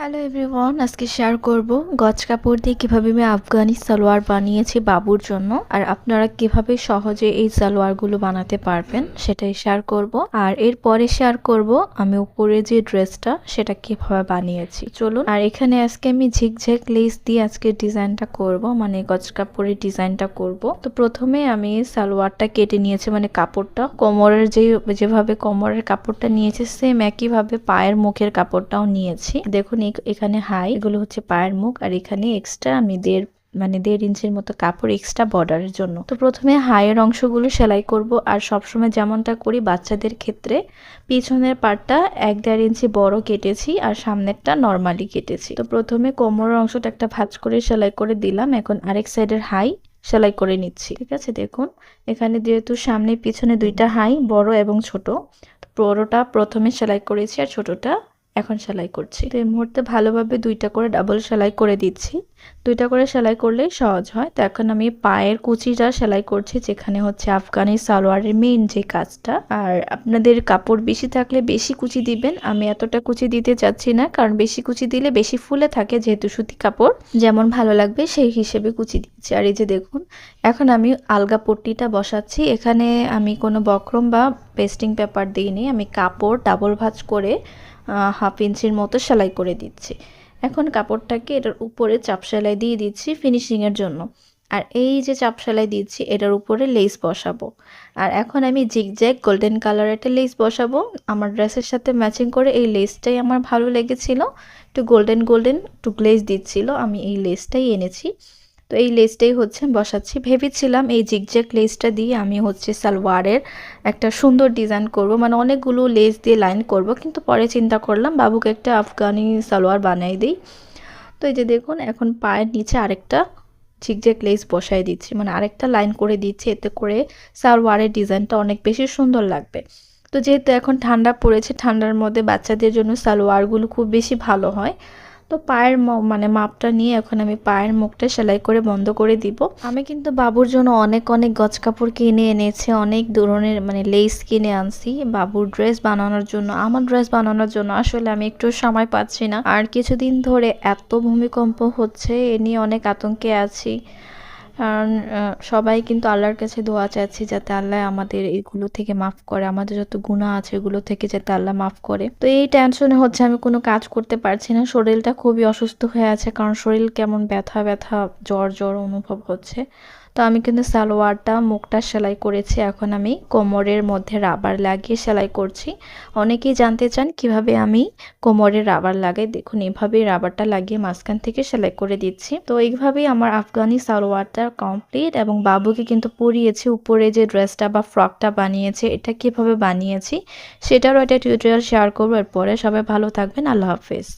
Hello everyone আজকে share করব গজ কাপড় দিয়ে কীভাবে আমি আফগানি সালোয়ার বানিয়েছি বাবুর জন্য আর আপনারা কীভাবে সহজে এই সালোয়ারগুলো বানাতে পারবেন সেটাই শেয়ার করব। আর এরপরে শেয়ার করব আমি উপরে যে ড্রেসটা, সেটা কীভাবে বানিয়েছি। চলুন, আর এখানে আজকে আমি ঝিকঝ্যাক লেস দিয়ে আজকে ডিজাইনটা করব মানে গজ কাপড়ের ডিজাইনটা করব। তো প্রথমে আমি সালোয়ারটা কেটে নিয়েছি মানে কাপড়টা। কোমরের যে, যেভাবে কোমরের কাপড়টা নিয়েছি সেম একইভাবে পায়ের মুখের কাপড়টাও নিয়েছি। দেখুন এখানে হাই এগুলো হচ্ছে পায়ের মুখ, আর এখানে এক্সট্রা আমি দেড় মানে দেড় ইঞ্চির মতো কাপড় এক্সট্রা বর্ডারের জন্য। তো প্রথমে হাইয়ের অংশগুলো সেলাই করব, আর সবসময় যেমনটা করি বাচ্চাদের ক্ষেত্রে, পিছনের পার্টটা এক দেড় ইঞ্চি বড় কেটেছি, আর সামনেরটা নর্মালি কেটেছি। তো প্রথমে কোমরের অংশটা একটা ভাঁজ করে সেলাই করে দিলাম, এখন আরেক সাইডের হাই সেলাই করে নিচ্ছি। ঠিক আছে, দেখুন। এখানে যেহেতু সামনে পিছনে দুইটা হাই বড় এবং ছোট বড়টা প্রথমে সেলাই করেছি, আর ছোটটা এখন সেলাই করছি। তো এই মুহূর্তে ভালোভাবে দুইটা করে ডাবল সেলাই করে দিচ্ছি। দুইটা করে সেলাই করলেই সহজ হয়। তো এখন আমি পায়ের কুচিটা সেলাই করছি, যেখানে হচ্ছে আফগানি সালোয়ারের মেইন যে কাজটা। আর আপনাদের কাপড় বেশি থাকলে বেশি কুচি দিবেন। আমি এতটা কুচি দিতে চাচ্ছি না, কারণ বেশি কুচি দিলে বেশি ফুলে থাকে যেহেতু সুতি কাপড়। যেমন ভালো লাগবে সেই হিসেবে কুচি দিচ্ছি। আর এই যে দেখুন, এখন আমি আলগা পট্টিটা বসাচ্ছি। এখানে আমি কোনো বক্রম বা পেস্টিং পেপার দিইনি। আমি কাপড় ডাবল ভাঁজ করে হাফ ইঞ্চির মতো সেলাই করে দিচ্ছি। এখন কাপড়টাকে এটার উপরে চাপ সেলাই দিয়ে দিচ্ছি ফিনিশিংয়ের জন্য। আর এই যে চাপ সেলাই দিচ্ছি, এটার উপরে লেস বসাবো। আর এখন আমি জিগজ্যাগ গোল্ডেন কালার একটা লেস বসাবো। আমার ড্রেসের সাথে ম্যাচিং করে এই লেসটাই আমার ভালো লেগেছিল। একটু গোল্ডেন গোল্ডেন একটু গ্লেজ দিচ্ছিল, আমি এই লেসটাই এনেছি। তো এই লেসটাই হচ্ছে বসাচ্ছি। ভেবেছিলাম এই জিগজ্যাগ লেসটা দিয়ে আমি হচ্ছে সালোয়ারের একটা সুন্দর ডিজাইন করব। মানে অনেকগুলো লেস দিয়ে লাইন করব, কিন্তু পরে চিন্তা করলাম, বাবুকে একটা আফগানি সালোয়ার বানাই দিই। তো এই যে দেখুন, এখন পায়ের নিচে আরেকটা ঝিকঝ্যাক লেস বসাই দিচ্ছি। মানে আরেকটা লাইন করে দিচ্ছি, এতে করে সালোয়ারের ডিজাইনটা অনেক বেশি সুন্দর লাগবে। তো যেহেতু এখন ঠান্ডা পড়েছে, ঠান্ডার মধ্যে বাচ্চাদের জন্য সালোয়ারগুলো খুব বেশি ভালো হয়। তো পায়ের মানে মাপটা নিয়ে এখন আমি পায়ের মুখটা সেলাই করে বন্ধ করে দিব। আমি কিন্তু বাবুর জন্য অনেক অনেক গজ কাপড় কিনে এনেছি, অনেক ধরনের মানে লেস কিনে আনছি। বাবুর ড্রেস বানানোর জন্য, আমার ড্রেস বানানোর জন্য আসলে আমি একটু সময় পাচ্ছি না। আর কিছুদিন ধরে এত ভূমিকম্প হচ্ছে, এ নিয়ে অনেক আতঙ্কে আছি। কারণ সবাই কিন্তু আল্লাহর কাছে দোয়া চাচ্ছি যাতে আল্লাহ আমাদের এগুলো থেকে মাফ করে, আমাদের যত গুণা আছে এগুলো থেকে যাতে আল্লাহ মাফ করে। তো এই টেনশনে হচ্ছে আমি কোনো কাজ করতে পারছি না, শরীরটা খুবই অসুস্থ হয়ে আছে কারণ শরীর কেমন ব্যথা ব্যথা, জ্বর জ্বর অনুভব হচ্ছে। তো আমি কিন্তু সালোয়ারটা, মুখটা সেলাই করেছি। এখন আমি কোমরের মধ্যে রাবার লাগিয়ে সেলাই করছি। অনেকেই জানতে চান কীভাবে আমি কোমরে রাবার লাগাই। দেখুন, এভাবেই রাবারটা লাগিয়ে মাঝখান থেকে সেলাই করে দিচ্ছি। তো এইভাবেই আমার আফগানি সালোয়ারটা কমপ্লিট এবং বাবুকে কিন্তু পরিয়েছি। উপরে যে ড্রেসটা বা ফ্রকটা বানিয়েছে, এটা কীভাবে বানিয়েছি, সেটারও একটা টিউটোরিয়াল শেয়ার করব। এরপরে সবাই ভালো থাকবেন। আল্লাহ হাফেজ।